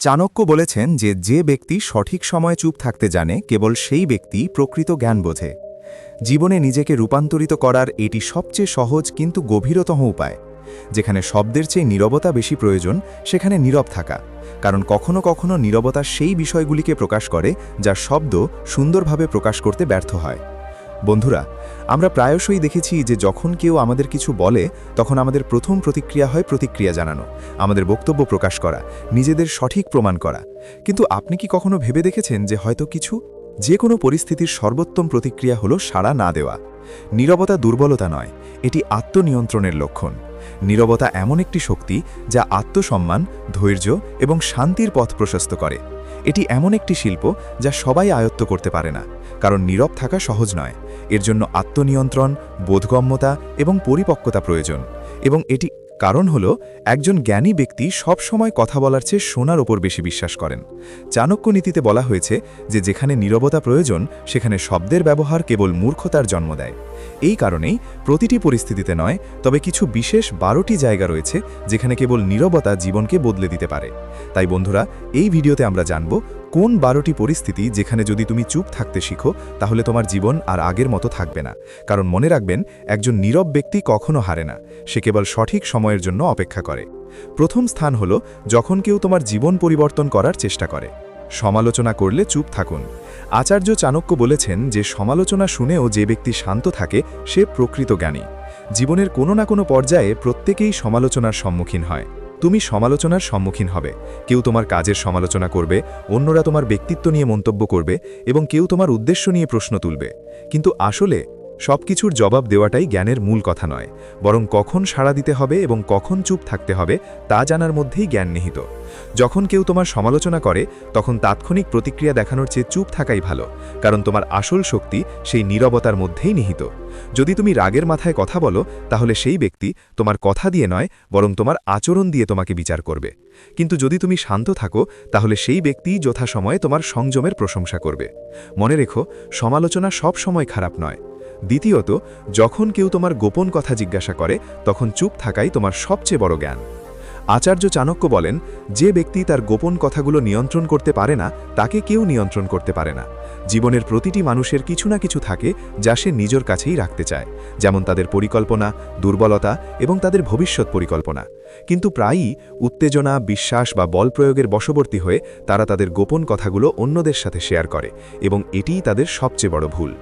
চাণক্য বলেছেন যে যে ব্যক্তি সঠিক সময়ে চুপ থাকতে জানে, কেবল সেই ব্যক্তি প্রকৃত জ্ঞান বোঝে। জীবনে নিজেকে রূপান্তরিত করার এটি সবচেয়ে সহজ কিন্তু গভীরতম উপায়। যেখানে শব্দের চেয়ে নীরবতা বেশি প্রয়োজন, সেখানে নীরব থাকা। কারণ কখনো কখনো নীরবতা সেই বিষয়গুলিকে প্রকাশ করে, যা শব্দ সুন্দরভাবে প্রকাশ করতে ব্যর্থ হয়। বন্ধুরা আমরা প্রায়শই দেখেছি যে যখন কেউ আমাদের কিছু বলে, তখন আমাদের প্রথম প্রতিক্রিয়া হয় প্রতিক্রিয়া জানানো, আমাদের বক্তব্য প্রকাশ করা, নিজেদের সঠিক প্রমাণ করা। কিন্তু আপনি কি কখনো ভেবে দেখেছেন যে হয়তো কিছু, যে কোনো পরিস্থিতির সর্বোত্তম প্রতিক্রিয়া হলো সাড়া না দেওয়া? নীরবতা দুর্বলতা নয়, এটি আত্মনিয়ন্ত্রণের লক্ষণ। নীরবতা এমন একটি শক্তি যা আত্মসম্মান, ধৈর্য এবং শান্তির পথ প্রশস্ত করে। এটি এমন একটি শিল্প যা সবাই আয়ত্ত করতে পারে না, কারণ নীরব থাকা সহজ নয়। এর জন্য আত্মনিয়ন্ত্রণ, বোধগম্যতা এবং পরিপক্কতা প্রয়োজন এবং এটি কারণ হল, একজন জ্ঞানী ব্যক্তি সব সময় কথা বলার চেয়ে শোনার ওপর বেশি বিশ্বাস করেন। চাণক্য নীতিতে বলা হয়েছে যে, যেখানে নীরবতা প্রয়োজন, সেখানে শব্দের ব্যবহার কেবল মূর্খতার জন্ম দেয়। এই কারণেই প্রতিটি পরিস্থিতিতে নয়, তবে কিছু বিশেষ বারোটি জায়গা রয়েছে, যেখানে কেবল নীরবতা জীবনকে বদলে দিতে পারে। তাই বন্ধুরা, এই ভিডিওতে আমরা জানব কোন বারোটি পরিস্থিতি যেখানে যদি তুমি চুপ থাকতে শিখো, তাহলে তোমার জীবন আর আগের মতো থাকবে না। কারণ মনে রাখবেন, একজন নীরব ব্যক্তি কখনো হারে না। সে কেবল সঠিক সময়ের জন্য অপেক্ষা করে। প্রথম স্থান হল যখন কেউ তোমার জীবন পরিবর্তন করার চেষ্টা করে। সমালোচনা করলে চুপ থাকুন। আচার্য চাণক্য বলেছেন যে, সমালোচনা শুনেও যে ব্যক্তি শান্ত থাকে, সে প্রকৃত জ্ঞানী। জীবনের কোনো না কোনো পর্যায়ে প্রত্যেকেই সমালোচনার সম্মুখীন হয়। তুমি সমালোচনার সম্মুখীন হবে। কেউ তোমার কাজের সমালোচনা করবে, অন্যরা তোমার ব্যক্তিত্ব নিয়ে মন্তব্য করবে এবং কেউ তোমার উদ্দেশ্য নিয়ে প্রশ্ন তুলবে। কিন্তু আসলে সব কিছুর জবাব দেওয়াটাই জ্ঞানের মূল কথা নয়, বরং কখন সাড়া দিতে হবে এবং কখন চুপ থাকতে হবে তা জানার মধ্যেই জ্ঞান নিহিত। যখন কেউ তোমার সমালোচনা করে, তখন তাৎক্ষণিক প্রতিক্রিয়া দেখানোর চেয়ে চুপ থাকাই ভালো, কারণ তোমার আসল শক্তি সেই নীরবতার মধ্যেই নিহিত। যদি তুমি রাগের মাথায় কথা বলো, তাহলে সেই ব্যক্তি তোমার কথা দিয়ে নয়, বরং তোমার আচরণ দিয়ে তোমাকে বিচার করবে। কিন্তু যদি তুমি শান্ত থাকো, তাহলে সেই ব্যক্তি যথাসময়ে তোমার সংযমের প্রশংসা করবে। মনে রেখো, সমালোচনা সব সময় খারাপ নয় দ্বিতীয়ত, যখন কেউ তোমার গোপন কথা জিজ্ঞাসা করে, তখন চুপ থাকাই তোমার সবচেয়ে বড় জ্ঞান। আচার্য চাণক্য বলেন, যে ব্যক্তি তার গোপন কথাগুলো নিয়ন্ত্রণ করতে পারে না, তাকে কেউ নিয়ন্ত্রণ করতে পারে না। জীবনের প্রতিটি মানুষের কিছু না কিছু থাকে যা সে নিজের কাছেই রাখতে চায়, যেমন তাদের পরিকল্পনা, দুর্বলতা এবং তাদের ভবিষ্যৎ পরিকল্পনা। কিন্তু প্রায়ই উত্তেজনা, বিশ্বাস বা বল প্রয়োগের বশবর্তী হয়ে তারা তাদের গোপন কথাগুলো অন্যদের সাথে শেয়ার করে এবং এটিই তাদের সবচেয়ে বড় ভুল।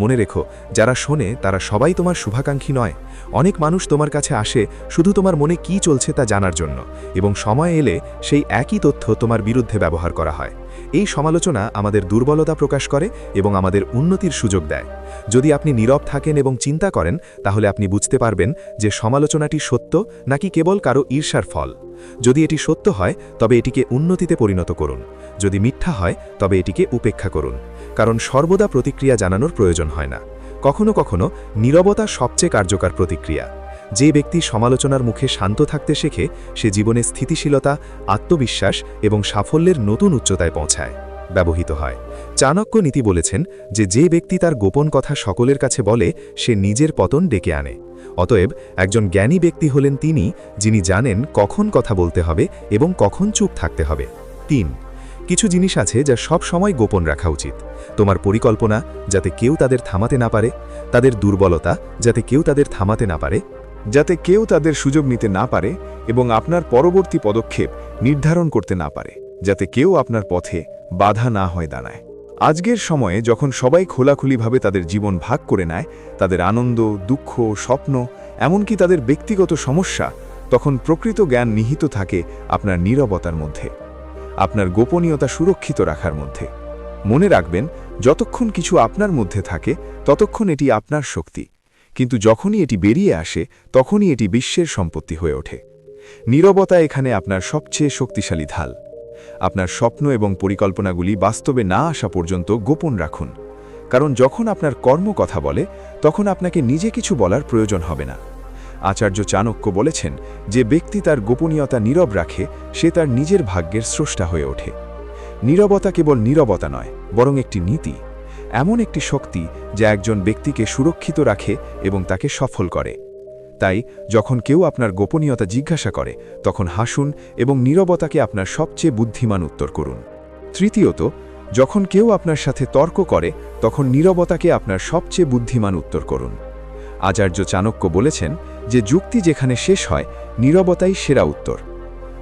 মনে রেখো, যারা শোনে তারা সবাই তোমার শুভাকাঙ্ক্ষী নয়। অনেক মানুষ তোমার কাছে আসে শুধু তোমার মনে কি চলছে তা জানার জন্য এবং সময় এলে সেই একই তথ্য তোমার বিরুদ্ধে ব্যবহার করা হয়। এই সমালোচনা আমাদের দুর্বলতা প্রকাশ করে এবং আমাদের উন্নতির সুযোগ দেয়। যদি আপনি নীরব থাকেন এবং চিন্তা করেন, তাহলে আপনি বুঝতে পারবেন যে সমালোচনাটি সত্য নাকি কেবল কারও ঈর্ষার ফল। যদি এটি সত্য হয়, তবে এটিকে উন্নতিতে পরিণত করুন। যদি মিথ্যা হয়, তবে এটিকে উপেক্ষা করুন। কারণ সর্বদা প্রতিক্রিয়া জানানোর প্রয়োজন হয় না। কখনো কখনো নীরবতা সবচেয়ে কার্যকর প্রতিক্রিয়া। যে ব্যক্তি সমালোচনার মুখে শান্ত থাকতে শেখে, সে জীবনে স্থিতিশীলতা, আত্মবিশ্বাস এবং সাফল্যের নতুন উচ্চতায় পৌঁছায়, ব্যবহৃত হয়। চাণক্য নীতি বলেছেন যে যে ব্যক্তি তার গোপন কথা সকলের কাছে বলে, সে নিজের পতন ডেকে আনে। অতএব একজন জ্ঞানী ব্যক্তি হলেন তিনি, যিনি জানেন কখন কথা বলতে হবে এবং কখন চুপ থাকতে হবে। তিন কিছু জিনিস আছে যা সব সময় গোপন রাখা উচিত। তোমার পরিকল্পনা যাতে কেউ তাদের থামাতে না পারে, তাদের দুর্বলতা যাতে কেউ তাদের থামাতে না পারে, যাতে কেউ তাদের সুযোগ নিতে না পারে এবং আপনার পরবর্তী পদক্ষেপ নির্ধারণ করতে না পারে, যাতে কেউ আপনার পথে বাধা না হয় দাঁড়ায়। আজকের সময়ে যখন সবাই খোলাখুলিভাবে তাদের জীবন ভাগ করে নেয়, তাদের আনন্দ, দুঃখ, স্বপ্ন, এমনকি তাদের ব্যক্তিগত সমস্যা, তখন প্রকৃত জ্ঞান নিহিত থাকে আপনার নীরবতার মধ্যে। আপনার গোপনীয়তা সুরক্ষিত রাখার মধ্যে। মনে রাখবেন, যতক্ষণ কিছু আপনার মধ্যে থাকে, ততক্ষণ এটি আপনার শক্তি। কিন্তু যখনই এটি বেরিয়ে আসে, তখনই এটি বিশ্বের সম্পত্তি হয়ে ওঠে। নীরবতা এখানে আপনার সবচেয়ে শক্তিশালী ঢাল। আপনার স্বপ্ন এবং পরিকল্পনাগুলি বাস্তবে না আসা পর্যন্ত গোপন রাখুন। কারণ যখন আপনার কর্ম কথা বলে, তখন আপনাকে নিজে কিছু বলার প্রয়োজন হবে না। আচার্য চাণক্য বলেছেন যে ব্যক্তি তার গোপনীয়তা নীরব রাখে, সে তার নিজের ভাগ্যের স্রষ্টা হয়ে ওঠে। নীরবতা কেবল নীরবতা নয়, বরং একটি নীতি। এমন একটি শক্তি যা একজন ব্যক্তিকে সুরক্ষিত রাখে এবং তাকে সফল করে। তাই, যখন কেউ আপনার গোপনীয়তা জিজ্ঞাসা করে, তখন হাসুন এবং নীরবতাকে আপনার সবচেয়ে বুদ্ধিমান উত্তর করুন। তৃতীয়ত, যখন কেউ আপনার সাথে তর্ক করে, তখন নীরবতাকে আপনার সবচেয়ে বুদ্ধিমান উত্তর করুন। আচার্য চাণক্য বলেছেন যে যুক্তি যেখানে শেষ হয়, নীরবতাই সেরা উত্তর।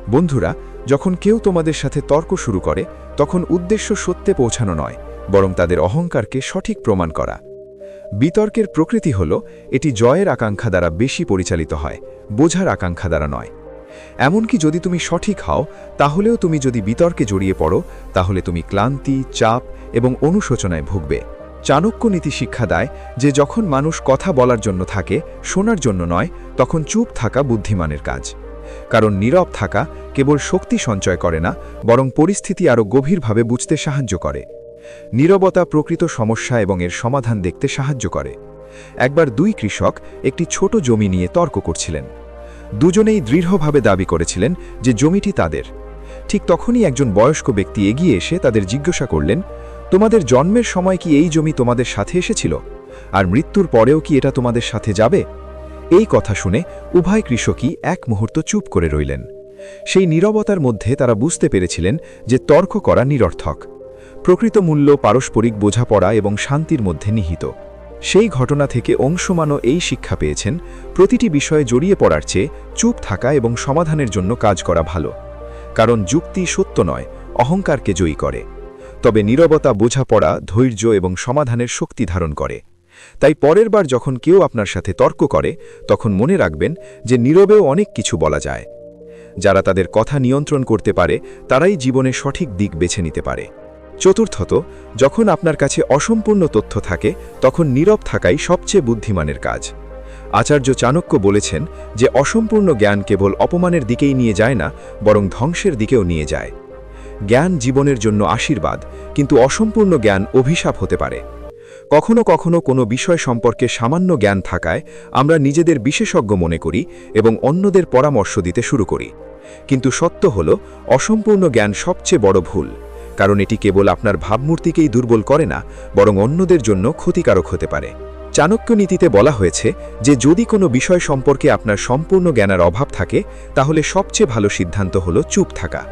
বন্ধুরা, যখন কেউ তোমাদের সাথে তর্ক শুরু করে, তখন উদ্দেশ্য সত্যে পৌঁছানো নয়, বরং তাদের অহংকারকে সঠিক প্রমাণ করা। বিতর্কের প্রকৃতি হল, এটি জয়ের আকাঙ্ক্ষা দ্বারা বেশি পরিচালিত হয়, বোঝার আকাঙ্ক্ষা দ্বারা নয়। এমনকি যদি তুমি সঠিক হও, তাহলেও তুমি যদি বিতর্কে জড়িয়ে পড়ো, তাহলে তুমি ক্লান্তি, চাপ এবং অনুশোচনায় ভুগবে। চাণক্য নীতি শিক্ষা দেয় যে যখন মানুষ কথা বলার জন্য থাকে, শোনার জন্য নয়, তখন চুপ থাকা বুদ্ধিমানের কাজ। কারণ নীরব থাকা কেবল শক্তি সঞ্চয় করে না, বরং পরিস্থিতি আরও গভীরভাবে বুঝতে সাহায্য করে। নীরবতা প্রকৃত সমস্যা এবং এর সমাধান দেখতে সাহায্য করে। একবার দুই কৃষক একটি ছোট জমি নিয়ে তর্ক করছিলেন। দুজনেই দৃঢ়ভাবে দাবি করেছিলেন যে জমিটি তাদের। ঠিক তখনই একজন বয়স্ক ব্যক্তি এগিয়ে এসে তাদের জিজ্ঞাসা করলেন তোমাদের জন্মের সময় কি এই জমি তোমাদের সাথে এসেছিল? আর মৃত্যুর পরেও কি এটা তোমাদের সাথে যাবে? এই কথা শুনে উভয় কৃষকই এক মুহূর্ত চুপ করে রইলেন। সেই নীরবতার মধ্যে তারা বুঝতে পেরেছিলেন যে তর্ক করা নিরর্থক। প্রকৃত মূল্য পারস্পরিক বোঝাপড়া এবং শান্তির মধ্যে নিহিত। সেই ঘটনা থেকে অংশমানও এই শিক্ষা পেয়েছেন, প্রতিটি বিষয়ে জড়িয়ে পড়ার চেয়ে চুপ থাকা এবং সমাধানের জন্য কাজ করা ভালো। কারণ যুক্তি সত্য নয়, অহংকারকে জয়ী করে। তবে নীরবতা বোঝাপড়া ধৈর্য এবং সমাধানের শক্তি ধারণ করে। তাই পরের বার যখন কেউ আপনার সাথে তর্ক করে, তখন মনে রাখবেন যে নীরবেও অনেক কিছু বলা যায়। যারা তাদের কথা নিয়ন্ত্রণ করতে পারে, তারাই জীবনে সঠিক দিক বেছে নিতে পারে। চতুর্থত, যখন আপনার কাছে অসম্পূর্ণ তথ্য থাকে, তখন নীরব থাকাই সবচেয়ে বুদ্ধিমানের কাজ। আচার্য চাণক্য বলেছেন যে, অসম্পূর্ণ জ্ঞান কেবল অপমানের দিকেই নিয়ে যায় না, বরং ধ্বংসের দিকেও নিয়ে যায়। জ্ঞান জীবনের জন্য আশীর্বাদ, কিন্তু অসম্পূর্ণ জ্ঞান অভিশাপ হতে পারে। কখনো কখনো কোনো বিষয় সম্পর্কে সামান্য জ্ঞান থাকায় আমরা নিজেদের বিশেষজ্ঞ মনে করি এবং অন্যদের পরামর্শ দিতে শুরু করি। কিন্তু সত্য হল, অসম্পূর্ণ জ্ঞান সবচেয়ে বড় ভুল, কারণ এটি কেবল আপনার ভাবমূর্তিকেই দুর্বল করে না, বরং অন্যদের জন্য ক্ষতিকারক হতে পারে। চাণক্য নীতিতে বলা হয়েছে যে, যদি কোনো বিষয় সম্পর্কে আপনার সম্পূর্ণ জ্ঞানের অভাব থাকে, তাহলে সবচেয়ে ভালো সিদ্ধান্ত হল চুপ থাকা।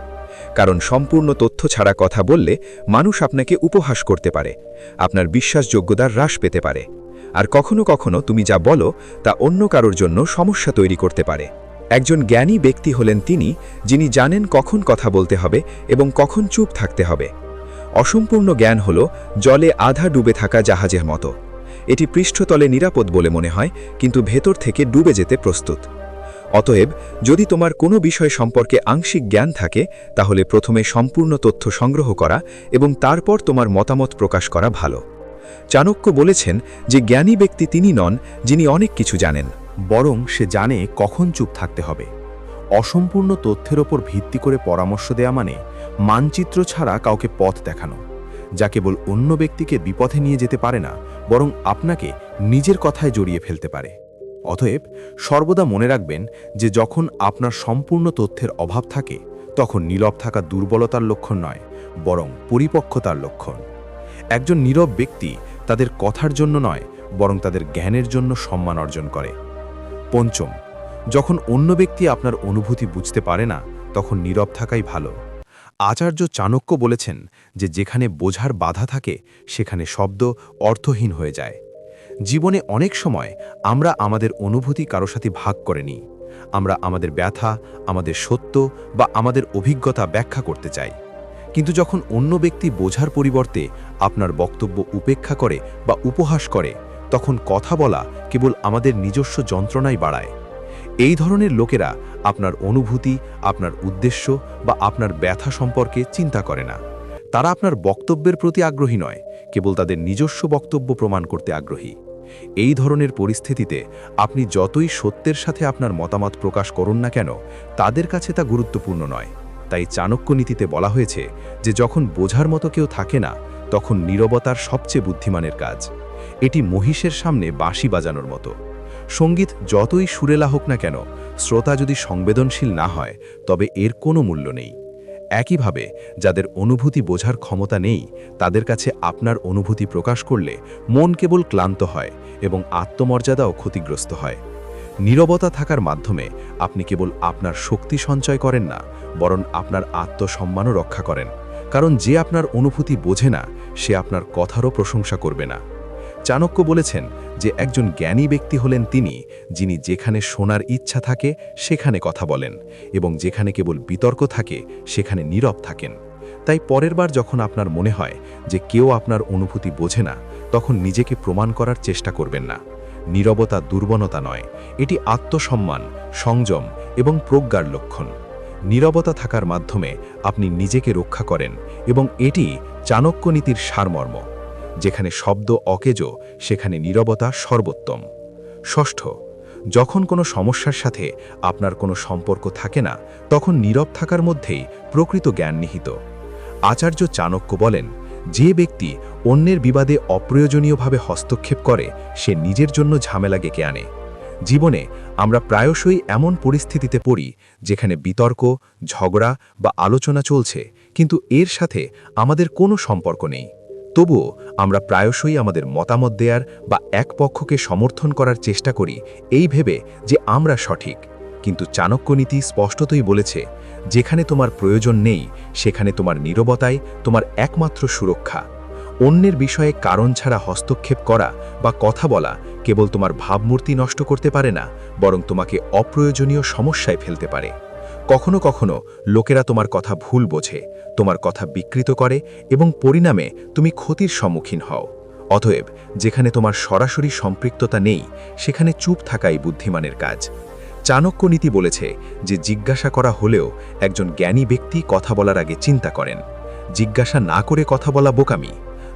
কারণ সম্পূর্ণ তথ্য ছাড়া কথা বললে মানুষ আপনাকে উপহাস করতে পারে, আপনার বিশ্বাসযোগ্যতার হ্রাস পেতে পারে। আর কখনো কখনো তুমি যা বলো তা অন্য কারোর জন্য সমস্যা তৈরি করতে পারে। একজন জ্ঞানী ব্যক্তি হলেন তিনি, যিনি জানেন কখন কথা বলতে হবে এবং কখন চুপ থাকতে হবে। অসম্পূর্ণ জ্ঞান হল জলে আধা ডুবে থাকা জাহাজের মতো। এটি পৃষ্ঠতলে নিরাপদ বলে মনে হয়, কিন্তু ভেতর থেকে ডুবে যেতে প্রস্তুত। অতএব, যদি তোমার কোনো বিষয় সম্পর্কে আংশিক জ্ঞান থাকে, তাহলে প্রথমে সম্পূর্ণ তথ্য সংগ্রহ করা এবং তারপর তোমার মতামত প্রকাশ করা ভালো। চাণক্য বলেছেন যে জ্ঞানী ব্যক্তি তিনি নন, যিনি অনেক কিছু জানেন, বরং সে জানে কখন চুপ থাকতে হবে। অসম্পূর্ণ তথ্যের ওপর ভিত্তি করে পরামর্শ দেয়া মানে মানচিত্র ছাড়া কাউকে পথ দেখানো, যা কেবল অন্য ব্যক্তিকে বিপথে নিয়ে যেতে পারে না, বরং আপনাকে নিজের কথায় জড়িয়ে ফেলতে পারে। অতএব সর্বদা মনে রাখবেন যে যখন আপনার সম্পূর্ণ তথ্যের অভাব থাকে, তখন নীরব থাকা দুর্বলতার লক্ষণ নয়, বরং পরিপক্কতার লক্ষণ। একজন নীরব ব্যক্তি তাদের কথার জন্য নয়, বরং তাদের জ্ঞানের জন্য সম্মান অর্জন করে। পঞ্চম, যখন অন্য ব্যক্তি আপনার অনুভূতি বুঝতে পারে না, তখন নীরব থাকাই ভালো। আচার্য চাণক্য বলেছেন যে যেখানে বোঝার বাধা থাকে, সেখানে শব্দ অর্থহীন হয়ে যায়। জীবনে অনেক সময় আমরা আমাদের অনুভূতি কারও সাথে ভাগ করে নিই আমরা আমাদের ব্যথা, আমাদের সত্য বা আমাদের অভিজ্ঞতা ব্যাখ্যা করতে চাই। কিন্তু যখন অন্য ব্যক্তি বোঝার পরিবর্তে আপনার বক্তব্য উপেক্ষা করে বা উপহাস করে, তখন কথা বলা কেবল আমাদের নিজস্ব যন্ত্রণাই বাড়ায়। এই ধরনের লোকেরা আপনার অনুভূতি, আপনার উদ্দেশ্য বা আপনার ব্যথা সম্পর্কে চিন্তা করে না। তারা আপনার বক্তব্যের প্রতি আগ্রহী নয়। কেবল তাদের নিজস্ব বক্তব্য প্রমাণ করতে আগ্রহী। এই ধরনের পরিস্থিতিতে আপনি যতই সত্যের সাথে আপনার মতামত প্রকাশ করুন না কেন, তাদের কাছে তা গুরুত্বপূর্ণ নয়। তাই চাণক্য নীতিতে বলা হয়েছে যে, যখন বোঝার মতো কেউ থাকে না, তখন নীরবতার সবচেয়ে বুদ্ধিমানের কাজ। এটি মহিষের সামনে বাঁশি বাজানোর মতো। সংগীত যতই সুরেলা হোক না কেন, শ্রোতা যদি সংবেদনশীল না হয়, তবে এর কোনো মূল্য নেই। একইভাবে যাদের অনুভূতি বোঝার ক্ষমতা নেই, তাদের কাছে আপনার অনুভূতি প্রকাশ করলে মন কেবল ক্লান্ত হয় এবং আত্মমর্যাদাও ক্ষতিগ্রস্ত হয়। নীরবতা থাকার মাধ্যমে আপনি কেবল আপনার শক্তি সঞ্চয় করেন না, বরং আপনার আত্মসম্মানও রক্ষা করেন, কারণ যে আপনার অনুভূতি বোঝে না, সে আপনার কথারও প্রশংসা করবে না। চাণক্য বলেছেন যে একজন জ্ঞানী ব্যক্তি হলেন তিনি, যিনি যেখানে শোনার ইচ্ছা থাকে সেখানে কথা বলেন এবং যেখানে কেবল বিতর্ক থাকে সেখানে নীরব থাকেন। তাই পরের বার যখন আপনার মনে হয় যে কেউ আপনার অনুভূতি বোঝে না, তখন নিজেকে প্রমাণ করার চেষ্টা করবেন না। নীরবতা দুর্বলতা নয়, এটি আত্মসম্মান, সংযম এবং প্রজ্ঞার লক্ষণ। নীরবতা থাকার মাধ্যমে আপনি নিজেকে রক্ষা করেন এবং এটি চাণক্য নীতির সারমর্ম। যেখানে শব্দ অকেজ, সেখানে নীরবতা সর্বোত্তম। ষষ্ঠ, যখন কোনো সমস্যার সাথে আপনার কোনো সম্পর্ক থাকে না, তখন নীরব থাকার মধ্যেই প্রকৃত জ্ঞান নিহিত। আচার্য চাণক্য বলেন, যে ব্যক্তি অন্যের বিবাদে অপ্রয়োজনীয়ভাবে হস্তক্ষেপ করে, সে নিজের জন্য ঝামেলা ডেকে আনে। জীবনে আমরা প্রায়শই এমন পরিস্থিতিতে পড়ি, যেখানে বিতর্ক, ঝগড়া বা আলোচনা চলছে, কিন্তু এর সাথে আমাদের কোনো সম্পর্ক নেই। তবুও আমরা প্রায়শই আমাদের মতামত দেয়ার বা এক পক্ষকে সমর্থন করার চেষ্টা করি এই ভেবে যে আমরা সঠিক। কিন্তু চাণক্য নীতি স্পষ্টতই বলেছে, যেখানে তোমার প্রয়োজন নেই, সেখানে তোমার নীরবতাই তোমার একমাত্র সুরক্ষা। অন্যের বিষয়ে কারণ ছাড়া হস্তক্ষেপ করা বা কথা বলা কেবল তোমার ভাবমূর্তি নষ্ট করতে পারে না, বরং তোমাকে অপ্রয়োজনীয় সমস্যায় ফেলতে পারে। কখনো কখনো লোকেরা তোমার কথা ভুল বোঝে, তোমার কথা বিকৃত করে এবং পরিণামে তুমি ক্ষতির সম্মুখীন হও। অতএব, যেখানে তোমার সরাসরি সম্পৃক্ততা নেই, সেখানে চুপ থাকাই বুদ্ধিমানের কাজ। চাণক্য নীতি বলেছে যে জিজ্ঞাসা করা হলেও একজন জ্ঞানী ব্যক্তি কথা বলার আগে চিন্তা করেন। জিজ্ঞাসা না করে কথা বলা বোকামি।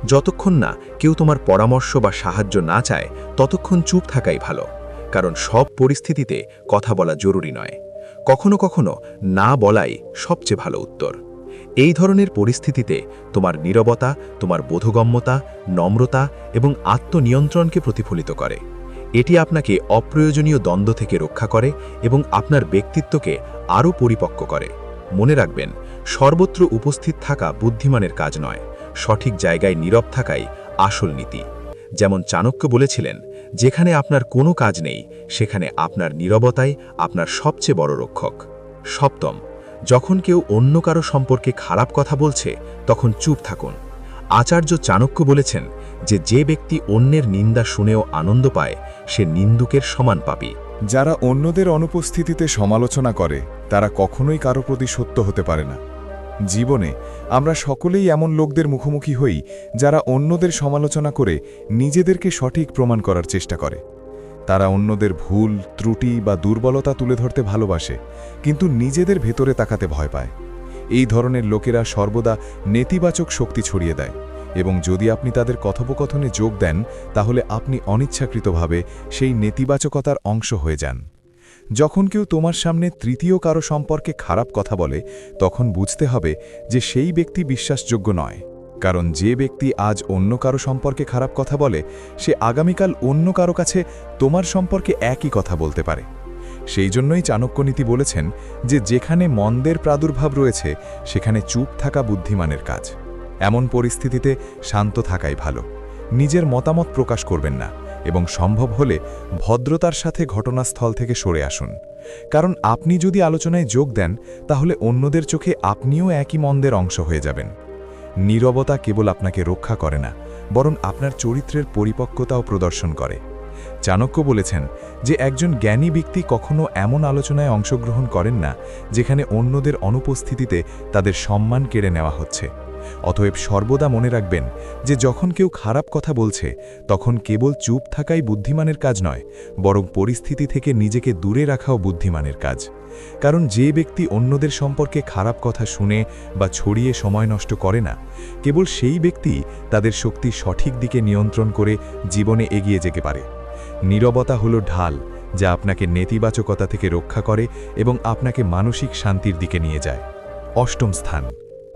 যতক্ষণ না কেউ তোমার পরামর্শ বা সাহায্য না চায়, ততক্ষণ চুপ থাকাই ভালো। কারণ সব পরিস্থিতিতে কথা বলা জরুরি নয়। কখনো কখনো না বলাই সবচেয়ে ভালো উত্তর। এই ধরনের পরিস্থিতিতে তোমার নীরবতা, তোমার বোধগম্যতা, নম্রতা এবং আত্মনিয়ন্ত্রণকে প্রতিফলিত করে। এটি আপনাকে অপ্রয়োজনীয় দ্বন্দ্ব থেকে রক্ষা করে এবং আপনার ব্যক্তিত্বকে আরও পরিপক্ক করে। মনে রাখবেন, সর্বত্র উপস্থিত থাকা বুদ্ধিমানের কাজ নয়, সঠিক জায়গায় নীরব থাকাই আসল নীতি। যেমন চাণক্য বলেছিলেন যেখানে আপনার কোনো কাজ নেই, সেখানে আপনার নীরবতাই আপনার সবচেয়ে বড় রক্ষক। সপ্তম, যখন কেউ অন্য কারও সম্পর্কে খারাপ কথা বলছে, তখন চুপ থাকুন। আচার্য চাণক্য বলেছেন যে যে ব্যক্তি অন্যের নিন্দা শুনেও আনন্দ পায়, সে নিন্দুকের সমান পাপী। যারা অন্যদের অনুপস্থিতিতে সমালোচনা করে, তারা কখনোই কারও প্রতি সত্য হতে পারে না। জীবনে আমরা সকলেই এমন লোকদের মুখোমুখি হই যারা অন্যদের সমালোচনা করে নিজেদেরকে সঠিক প্রমাণ করার চেষ্টা করে। তারা অন্যদের ভুল, ত্রুটি বা দুর্বলতা তুলে ধরতে ভালোবাসে, কিন্তু নিজেদের ভেতরে তাকাতে ভয় পায়। এই ধরনের লোকেরা সর্বদা নেতিবাচক শক্তি ছড়িয়ে দেয় এবং যদি আপনি তাদের কথোপকথনে যোগ দেন, তাহলে আপনি অনিচ্ছাকৃতভাবে সেই নেতিবাচকতার অংশ হয়ে যান। যখন কেউ তোমার সামনে তৃতীয় কারও সম্পর্কে খারাপ কথা বলে, তখন বুঝতে হবে যে সেই ব্যক্তি বিশ্বাসযোগ্য নয়। কারণ যে ব্যক্তি আজ অন্য কারও সম্পর্কে খারাপ কথা বলে, সে আগামীকাল অন্য কারও কাছে তোমার সম্পর্কে একই কথা বলতে পারে। সেই জন্যই চাণক্যনীতি বলেছেন যে যেখানে মন্দের প্রাদুর্ভাব রয়েছে, সেখানে চুপ থাকা বুদ্ধিমানের কাজ। এমন পরিস্থিতিতে শান্ত থাকাই ভালো। নিজের মতামত প্রকাশ করবেন না। এবং সম্ভব হলে ভদ্রতার সাথে ঘটনাস্থল থেকে সরে আসুন। কারণ আপনি যদি আলোচনায় যোগ দেন, তাহলে অন্যদের চোখে আপনিও একই মন্দের অংশ হয়ে যাবেন। নীরবতা কেবল আপনাকে রক্ষা করে না, বরং আপনার চরিত্রের পরিপক্কতাও প্রদর্শন করে। চাণক্য বলেছেন যে, একজন জ্ঞানী ব্যক্তি কখনও এমন আলোচনায় অংশগ্রহণ করেন না, যেখানে অন্যদের অনুপস্থিতিতে তাদের সম্মান কেড়ে নেওয়া হচ্ছে। অতএব সর্বদা মনে রাখবেন যে যখন কেউ খারাপ কথা বলছে, তখন কেবল চুপ থাকাই বুদ্ধিমানের কাজ নয়, বরং পরিস্থিতি থেকে নিজেকে দূরে রাখাও বুদ্ধিমানের কাজ। কারণ যে ব্যক্তি অন্যদের সম্পর্কে খারাপ কথা শুনে বা ছড়িয়ে সময় নষ্ট করে না, কেবল সেই ব্যক্তি তাদের শক্তি সঠিক দিকে নিয়ন্ত্রণ করে জীবনে এগিয়ে যেতে পারে। নীরবতা হল ঢাল, যা আপনাকে নেতিবাচকতা থেকে রক্ষা করে এবং আপনাকে মানসিক শান্তির দিকে নিয়ে যায়। অষ্টম স্থান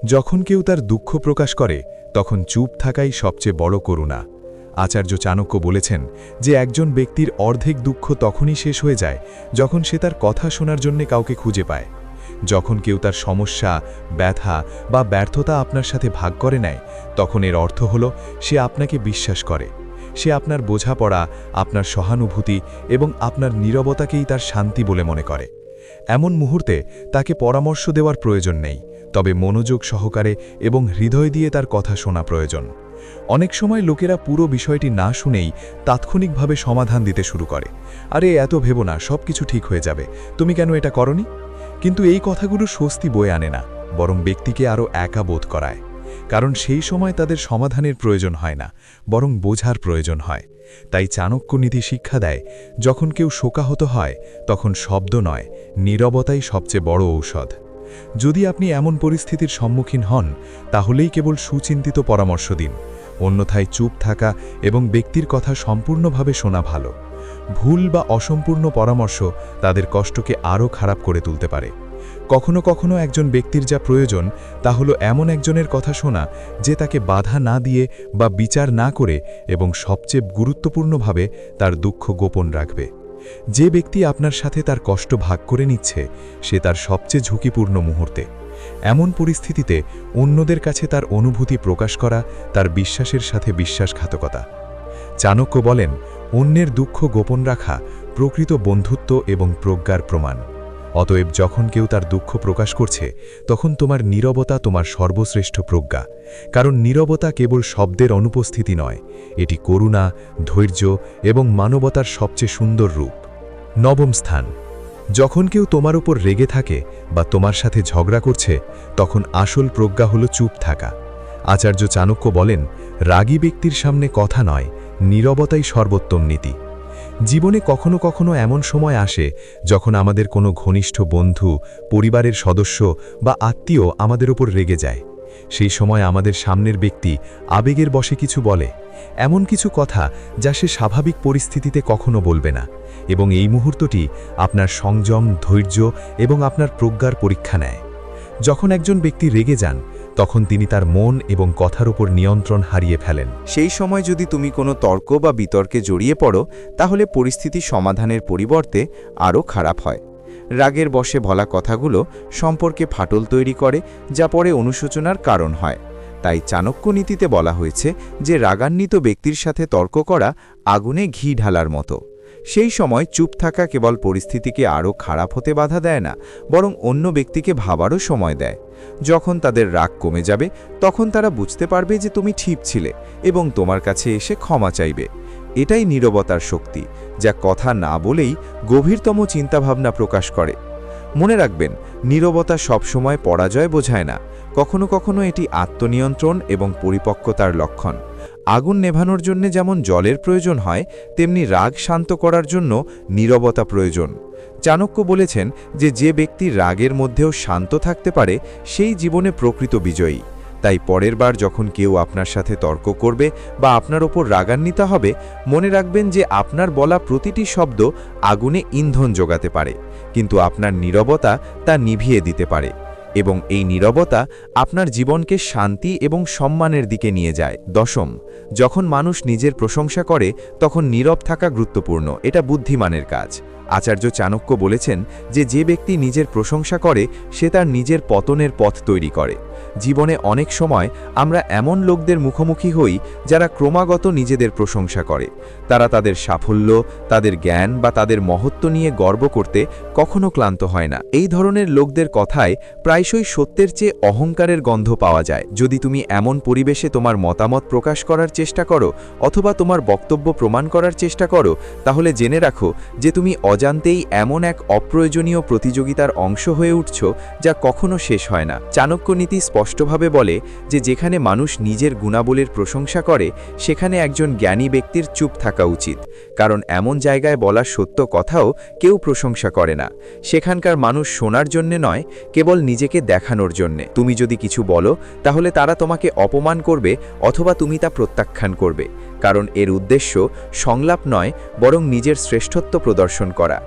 যখন কেউ তার দুঃখ প্রকাশ করে, তখন চুপ থাকাই সবচেয়ে বড় করুণা। আচার্য চাণক্য বলেছেন যে, একজন ব্যক্তির অর্ধেক দুঃখ তখনই শেষ হয়ে যায় যখন সে তার কথা শোনার জন্য কাউকে খুঁজে পায়। যখন কেউ তার সমস্যা, ব্যথা বা ব্যর্থতা আপনার সাথে ভাগ করে নেয়, তখন এর অর্থ হল সে আপনাকে বিশ্বাস করে। সে আপনার বোঝাপড়া, আপনার সহানুভূতি এবং আপনার নীরবতাকেই তার শান্তি বলে মনে করে। এমন মুহূর্তে তাকে পরামর্শ দেওয়ার প্রয়োজন নেই। তবে মনোযোগ সহকারে এবং হৃদয় দিয়ে তার কথা শোনা প্রয়োজন। অনেক সময় লোকেরা পুরো বিষয়টি না শুনেই তাৎক্ষণিকভাবে সমাধান দিতে শুরু করে। আরে, এত ভেবো না সব কিছু ঠিক হয়ে যাবে। তুমি কেন এটা করনি? কিন্তু এই কথাগুলো স্বস্তি বয়ে আনে না, বরং ব্যক্তিকে আরও একা বোধ করায়। কারণ সেই সময় তাদের সমাধানের প্রয়োজন হয় না, বরং বোঝার প্রয়োজন হয়। তাই চাণক্য নীতি শিক্ষা দেয়, যখন কেউ শোকাহত হয়, তখন শব্দ নয়, নীরবতাই সবচেয়ে বড় ঔষধ। যদি আপনি এমন পরিস্থিতির সম্মুখীন হন, তাহলেই কেবল সুচিন্তিত পরামর্শ দিন। অন্যথায় চুপ থাকা এবং ব্যক্তির কথা সম্পূর্ণভাবে শোনা ভালো। ভুল বা অসম্পূর্ণ পরামর্শ তাদের কষ্টকে আরও খারাপ করে তুলতে পারে। কখনো কখনো একজন ব্যক্তির যা প্রয়োজন, তা হলো এমন একজনের কথা শোনা, যে তাকে বাধা না দিয়ে বা বিচার না করে এবং সবচেয়ে গুরুত্বপূর্ণভাবে তার দুঃখ গোপন রাখবে। যে ব্যক্তি আপনার সাথে তার কষ্ট ভাগ করে নিচ্ছে, সে তার সবচেয়ে ঝুঁকিপূর্ণ মুহূর্তে। এমন পরিস্থিতিতে অন্যদের কাছে তার অনুভূতি প্রকাশ করা, তার বিশ্বাসের সাথে বিশ্বাসঘাতকতা। চাণক্য বলেন, অন্যের দুঃখ গোপন রাখা প্রকৃত বন্ধুত্ব এবং প্রজ্ঞার প্রমাণ। অতএব যখন কেউ তার দুঃখ প্রকাশ করছে, তখন তোমার নীরবতা তোমার সর্বশ্রেষ্ঠ প্রজ্ঞা। কারণ নীরবতা কেবল শব্দের অনুপস্থিতি নয়, এটি করুণা, ধৈর্য এবং মানবতার সবচেয়ে সুন্দর রূপ। নবম স্থান। যখন কেউ তোমার উপর রেগে থাকে বা তোমার সাথে ঝগড়া করছে, তখন আসল প্রজ্ঞা হল চুপ থাকা। আচার্য চাণক্য বলেন, রাগী ব্যক্তির সামনে কথা নয়, নীরবতাই সর্বোত্তম নীতি। জীবনে কখনো কখনো এমন সময় আসে যখন আমাদের কোনো ঘনিষ্ঠ বন্ধু, পরিবারের সদস্য বা আত্মীয় আমাদের ওপর রেগে যায়। সেই সময় আমাদের সামনের ব্যক্তি আবেগের বসে কিছু বলে, এমন কিছু কথা যা সে স্বাভাবিক পরিস্থিতিতে কখনো বলবে না এবং এই মুহূর্তটি আপনার সংযম, ধৈর্য এবং আপনার প্রজ্ঞার পরীক্ষা নেয়। যখন একজন ব্যক্তি রেগে যান তখন তিনি তার মন এবং কথার উপর নিয়ন্ত্রণ হারিয়ে ফেলেন। সেই সময় যদি তুমি কোনো তর্ক বা বিতর্কে জড়িয়ে পড়ো, তাহলে পরিস্থিতি সমাধানের পরিবর্তে আরও খারাপ হয়। রাগের বসে বলা কথাগুলো সম্পর্কে ফাটল তৈরি করে, যা পরে অনুশোচনার কারণ হয়। তাই চাণক্য নীতিতে বলা হয়েছে যে রাগান্বিত ব্যক্তির সাথে তর্ক করা আগুনে ঘি ঢালার মতো। সেই সময় চুপ থাকা কেবল পরিস্থিতিকে আরও খারাপ হতে বাধা দেয় না, বরং অন্য ব্যক্তিকে ভাবারও সময় দেয়। যখন তাদের রাগ কমে যাবে, তখন তারা বুঝতে পারবে যে তুমি ঠিক ছিলে এবং তোমার কাছে এসে ক্ষমা চাইবে। এটাই নীরবতার শক্তি, যা কথা না বলেই গভীরতম চিন্তাভাবনা প্রকাশ করে। মনে রাখবেন, নীরবতা সবসময় পরাজয় বোঝায় না, কখনো কখনো এটি আত্মনিয়ন্ত্রণ এবং পরিপক্কতার লক্ষণ। আগুন নেভানোর জন্য যেমন জলের প্রয়োজন হয়, তেমনি রাগ শান্ত করার জন্য নীরবতা প্রয়োজন। চাণক্য বলেছেন যে যে ব্যক্তি রাগের মধ্যেও শান্ত থাকতে পারে, সেই জীবনে প্রকৃত বিজয়ী। তাই পরের বার যখন কেউ আপনার সাথে তর্ক করবে বা আপনার ওপর রাগান্বিত হবে, মনে রাখবেন যে, আপনার বলা প্রতিটি শব্দ আগুনে ইন্ধন যোগাতে পারে। কিন্তু আপনার নীরবতা তা নিভিয়ে দিতে পারে। এবং এই নীরবতা আপনার জীবনকে শান্তি এবং সম্মানের দিকে নিয়ে যায়। দশম, যখন মানুষ নিজের প্রশংসা করে, তখন নীরব থাকা গুরুত্বপূর্ণ, এটা বুদ্ধিমানের কাজ। আচার্য চাণক্য বলেছেন যে যে ব্যক্তি নিজের প্রশংসা করে, সে তার নিজের পতনের পথ তৈরি করে। জীবনে অনেক সময় আমরা এমন লোকদের মুখোমুখি হই যারা ক্রমাগত নিজেদের প্রশংসা করে। তারা তাদের সাফল্য, তাদের জ্ঞান বা তাদের মহত্ব নিয়ে গর্ব করতে কখনো ক্লান্ত হয় না। এই ধরনের লোকদের কথায় প্রায়শই সত্যের চেয়ে অহংকারের গন্ধ পাওয়া যায়। যদি তুমি এমন পরিবেশে তোমার মতামত প্রকাশ করার চেষ্টা করো অথবা তোমার বক্তব্য প্রমাণ করার চেষ্টা করো, তাহলে জেনে রাখো যে তুমি অজান্তেই এমন এক অপ্রয়োজনীয় প্রতিযোগিতার অংশ হয়ে উঠছ যা কখনো শেষ হয় না। চাণক্য নীতি স্পষ্টভাবে বলে যে যেখানে মানুষ নিজের গুণাবলীর প্রশংসা করে, সেখানে একজন জ্ঞানী ব্যক্তির চুপ থাকা উচিত। কারণ এমন জায়গায় বলা সত্য কথাও কেউ প্রশংসা করে না। সেখানকার মানুষ শোনার জন্যে নয়, কেবল নিজেকে দেখানোর জন্যে। তুমি যদি কিছু বলো, তাহলে তারা তোমাকে অপমান করবে অথবা তুমি তা প্রত্যাখ্যান করবে। কারণ এর উদ্দেশ্য সংলাপ নয়, বরং নিজের শ্রেষ্ঠত্ব প্রদর্শন করা।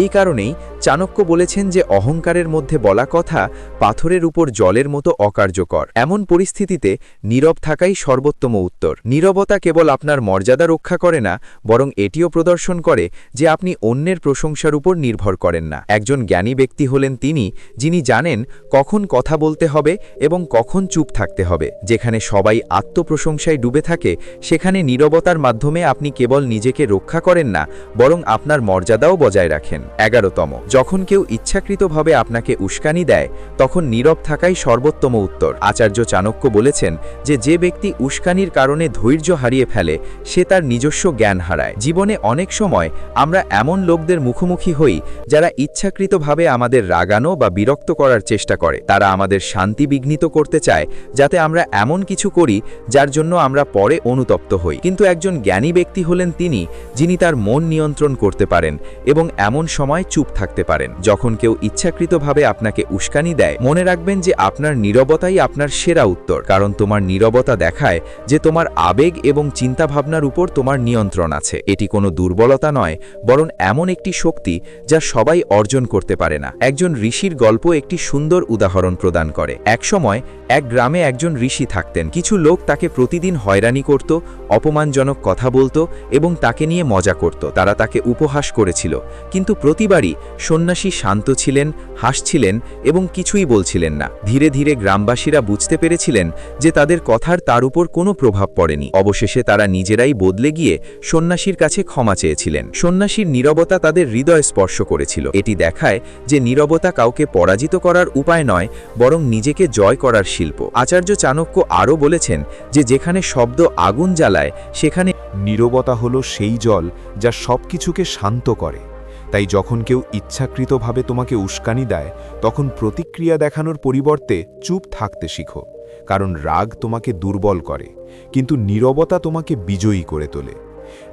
এই কারণেই চাণক্য বলেছেন যে অহংকারের মধ্যে বলা কথা পাথরের উপর জলের মতো অকার্যকর। এমন পরিস্থিতিতে নীরব থাকাই সর্বোত্তম উত্তর। নীরবতা কেবল আপনার মর্যাদা রক্ষা করে না, বরং এটিও প্রদর্শন করে যে আপনি অন্যের প্রশংসার উপর নির্ভর করেন না। একজন জ্ঞানী ব্যক্তি হলেন তিনি, যিনি জানেন কখন কথা বলতে হবে এবং কখন চুপ থাকতে হবে। যেখানে সবাই আত্মপ্রশংসায় ডুবে থাকে, সেখানে নীরবতার মাধ্যমে আপনি কেবল নিজেকে রক্ষা করেন না, বরং আপনার মর্যাদাও বজায় রাখেন। এগারোতম। যখন কেউ ইচ্ছাকৃতভাবে আপনাকে উস্কানি দেয়, তখন নীরব থাকাই সর্বোত্তম উত্তর। আচার্য চাণক্য বলেছেন যে যে ব্যক্তি উস্কানির কারণে ধৈর্য হারিয়ে ফেলে, সে তার নিজস্ব জ্ঞান হারায়। জীবনে অনেক সময় আমরা এমন লোকদের মুখোমুখি হই, যারা ইচ্ছাকৃতভাবে আমাদের রাগানো বা বিরক্ত করার চেষ্টা করে। তারা আমাদের শান্তি বিঘ্নিত করতে চায়, যাতে আমরা এমন কিছু করি, যার জন্য আমরা পরে অনুতপ্ত হই। কিন্তু একজন জ্ঞানী ব্যক্তি হলেন তিনি, যিনি তার মন নিয়ন্ত্রণ করতে পারেন এবং এমন সময় চুপ থাকতে পারেন। যখন কেউ ইচ্ছাকৃতভাবে আপনাকে উস্কানি দেয়, মনে রাখবেন যে আপনার নীরবতাই আপনার সেরা উত্তর। কারণ তোমার নীরবতা দেখায় যে তোমার আবেগ এবং চিন্তাভাবনার উপর তোমার নিয়ন্ত্রণ আছে। এটি কোনো দুর্বলতা নয়, বরং এমন একটি শক্তি যা সবাই অর্জন করতে পারে না। একজন ঋষির গল্প একটি সুন্দর উদাহরণ প্রদান করে। একসময় এক গ্রামে একজন ঋষি থাকতেন। কিছু লোক তাকে প্রতিদিন হয়রানি করত, অপমানজনক কথা বলতো এবং তাকে নিয়ে মজা করত। তারা তাকে উপহাস করেছিল। কিন্তু প্রতিবারই সন্ন্যাসী শান্ত ছিলেন, হাসছিলেন এবং কিছুই বলছিলেন না। ধীরে ধীরে গ্রামবাসীরা বুঝতে পেরেছিলেন যে তাদের কথার তার উপর কোনো প্রভাব পড়েনি। অবশেষে তারা নিজেরাই বদলে গিয়ে সন্ন্যাসীর কাছে ক্ষমা চেয়েছিলেন। সন্ন্যাসীর নীরবতা তাদের হৃদয় স্পর্শ করেছিল। এটি দেখায় যে নীরবতা কাউকে পরাজিত করার উপায় নয়, বরং নিজেকে জয় করার শিল্প। আচার্য চাণক্য আরও বলেছেন যে যেখানে শব্দ আগুন জ্বালায়, সেখানে নীরবতা হলো সেই জল যা সব কিছুকে শান্ত করে। তাই যখন কেউ ইচ্ছাকৃতভাবে তোমাকে উস্কানি দেয়, তখন প্রতিক্রিয়া দেখানোর পরিবর্তে চুপ থাকতে শিখো, কারণ রাগ তোমাকে দুর্বল করে, কিন্তু নীরবতা তোমাকে বিজয়ী করে তোলে।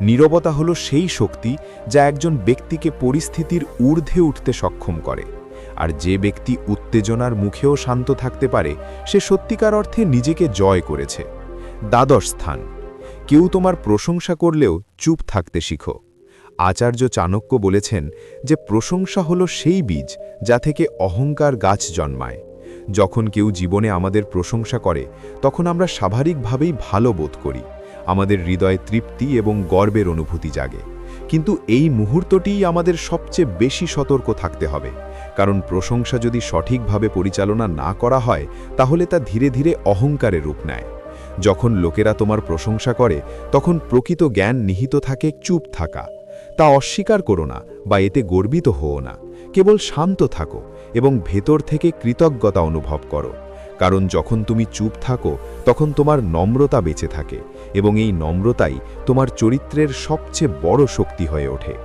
নীরবতা হলো সেই শক্তি যা একজন ব্যক্তিকে পরিস্থিতির ঊর্ধ্বে উঠতে সক্ষম করে, আর যে ব্যক্তি উত্তেজনার মুখেও শান্ত থাকতে পারে, সে সত্যিকার অর্থে নিজেকে জয় করেছে। দ্বাদশ স্থান, কেউ তোমার প্রশংসা করলেও চুপ থাকতে শিখো। আচার্য চাণক্য বলেছেন যে প্রশংসা হলো সেই বীজ যা থেকে অহংকার গাছ জন্মায়। যখন কেউ জীবনে আমাদের প্রশংসা করে, তখন আমরা স্বাভাবিকভাবেই ভালো বোধ করি। আমাদের হৃদয়ে তৃপ্তি এবং গর্বের অনুভূতি জাগে। কিন্তু এই মুহূর্তটিই আমাদের সবচেয়ে বেশি সতর্ক থাকতে হবে। কারণ প্রশংসা যদি সঠিকভাবে পরিচালনা না করা হয়, তাহলে তা ধীরে ধীরে অহংকারে রূপ নেয়। যখন লোকেরা তোমার প্রশংসা করে, তখন প্রকৃত জ্ঞান নিহিত থাকে, চুপ থাকা। তা অস্বীকার করো না বা এতে গর্বিত হও না। কেবল শান্ত থাকো এবং ভেতর থেকে কৃতজ্ঞতা অনুভব করো। কারণ যখন তুমি চুপ থাকো, তখন তোমার নম্রতা বেঁচে থাকে এবং এই নম্রতাই তোমার চরিত্রের সবচেয়ে বড় শক্তি হয়ে ওঠে।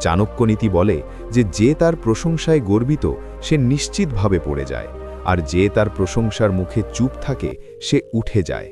চাণক্যনীতি বলে যে যে তার প্রশংসায় গর্বিত, সে নিশ্চিতভাবে পড়ে যায়, আর যে তার প্রশংসার মুখে চুপ থাকে, সে উঠে যায়।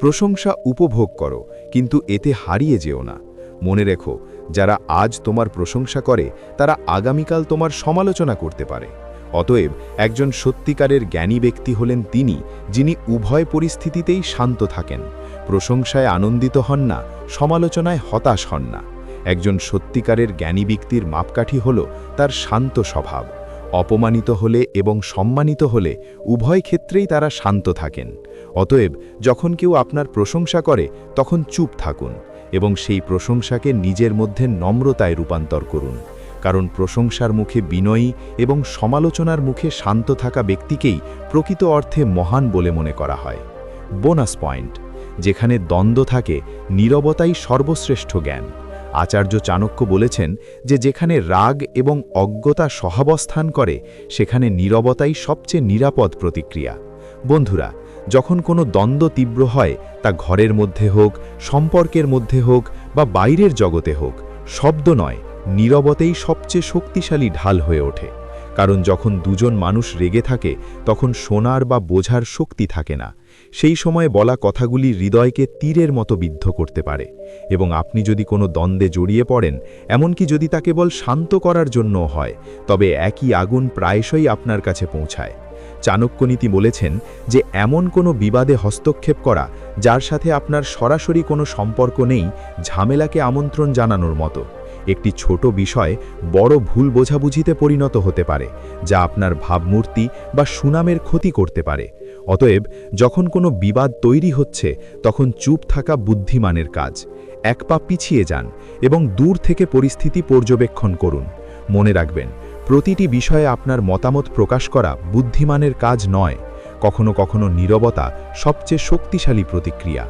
প্রশংসা উপভোগ করো, কিন্তু এতে হারিয়ে যেও না। মনে রেখো যারা আজ তোমার প্রশংসা করে, তারা আগামীকাল তোমার সমালোচনা করতে পারে। অতএব একজন সত্যিকারের জ্ঞানী ব্যক্তি হলেন তিনি, যিনি উভয় পরিস্থিতিতেই শান্ত থাকেন, প্রশংসায় আনন্দিত হন না, সমালোচনায় হতাশ হন না। একজন সত্যিকারের জ্ঞানী ব্যক্তির মাপকাঠি হল তার শান্ত স্বভাব। অপমানিত হলে এবং সম্মানিত হলে উভয় ক্ষেত্রেই তারা শান্ত থাকেন। অতএব যখন কেউ আপনার প্রশংসা করে, তখন চুপ থাকুন। এবং সেই প্রশংসাকে নিজের মধ্যে নম্রতায় রূপান্তর করুন। কারণ প্রশংসার মুখে বিনয়ী এবং সমালোচনার মুখে শান্ত থাকা ব্যক্তিকেই প্রকৃত অর্থে মহান বলে মনে করা হয়। বোনাস পয়েন্ট যেখানে দ্বন্দ্ব থাকে, নীরবতাই সর্বশ্রেষ্ঠ জ্ঞান। আচার্য চাণক্য বলেছেন যে যেখানে রাগ এবং অজ্ঞতা সহাবস্থান করে, সেখানে নীরবতাই সবচেয়ে নিরাপদ প্রতিক্রিয়া। বন্ধুরা যখন কোনো দ্বন্দ্ব তীব্র হয়, তা ঘরের মধ্যে হোক, সম্পর্কের মধ্যে হোক বা বাইরের জগতে হোক, শব্দ নয়, নীরবতেই সবচেয়ে শক্তিশালী ঢাল হয়ে ওঠে। কারণ যখন দুজন মানুষ রেগে থাকে, তখন শোনার বা বোঝার শক্তি থাকে না। সেই সময়ে বলা কথাগুলি হৃদয়কে তীরের মতো বিদ্ধ করতে পারে। এবং আপনি যদি কোনো দ্বন্দ্বে জড়িয়ে পড়েন, এমনকি যদি তা কেবল শান্ত করার জন্য হয়, তবে একই আগুন প্রায়শই আপনার কাছে পৌঁছায়। চাণক্যনীতি বলেছেন যে, এমন কোনো বিবাদে হস্তক্ষেপ করা যার সাথে আপনার সরাসরি কোনো সম্পর্ক নেই, ঝামেলাকে আমন্ত্রণ জানানোর মতো। একটি ছোট বিষয় বড় ভুল বোঝাবুঝিতে পরিণত হতে পারে, যা আপনার ভাবমূর্তি বা সুনামের ক্ষতি করতে পারে। অতএব, যখন কোনো বিবাদ তৈরি হচ্ছে, তখন চুপ থাকা বুদ্ধিমানের কাজ। এক পা পিছিয়ে যান এবং দূর থেকে পরিস্থিতি পর্যবেক্ষণ করুন। মনে রাখবেন প্রতিটি বিষয়ে আপনার মতামত প্রকাশ করা বুদ্ধিমানের কাজ নয়, কখনো কখনো নীরবতা সবচেয়ে শক্তিশালী প্রতিক্রিয়া।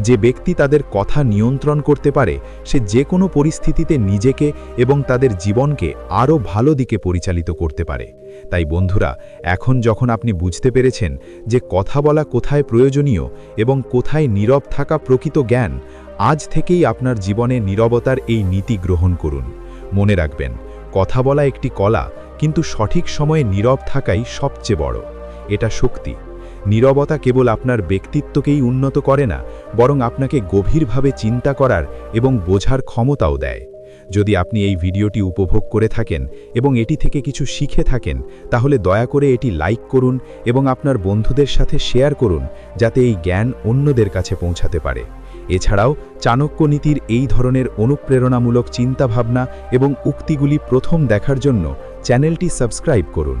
যে ব্যক্তি তাদের কথা নিয়ন্ত্রণ করতে পারে, সে যে কোনো পরিস্থিতিতে নিজেকে এবং তাদের জীবনকে আরও ভালো দিকে পরিচালিত করতে পারে। তাই বন্ধুরা, এখন যখন আপনি বুঝতে পেরেছেন যে কথা বলা কোথায় প্রয়োজনীয় এবং কোথায় নীরব থাকা প্রকৃত জ্ঞান, আজ থেকেই আপনার জীবনে নীরবতার এই নীতি গ্রহণ করুন। মনে রাখবেন কথা বলা একটি কলা কিন্তু সঠিক সময়ে নীরব থাকাই সবচেয়ে বড়। এটা শক্তি। নীরবতা কেবল আপনার ব্যক্তিত্বকেই উন্নত করে না, বরং আপনাকে গভীরভাবে চিন্তা করার এবং বোঝার ক্ষমতাও দেয়। যদি আপনি এই ভিডিওটি উপভোগ করে থাকেন এবং এটি থেকে কিছু শিখে থাকেন, তাহলে দয়া করে এটি লাইক করুন এবং আপনার বন্ধুদের সাথে শেয়ার করুন, যাতে এই জ্ঞান অন্যদের কাছে পৌঁছাতে পারে। এছাড়াও চাণক্য নীতির এই ধরনের অনুপ্রেরণামূলক চিন্তাভাবনা এবং উক্তিগুলি প্রথম দেখার জন্য চ্যানেলটি সাবস্ক্রাইব করুন।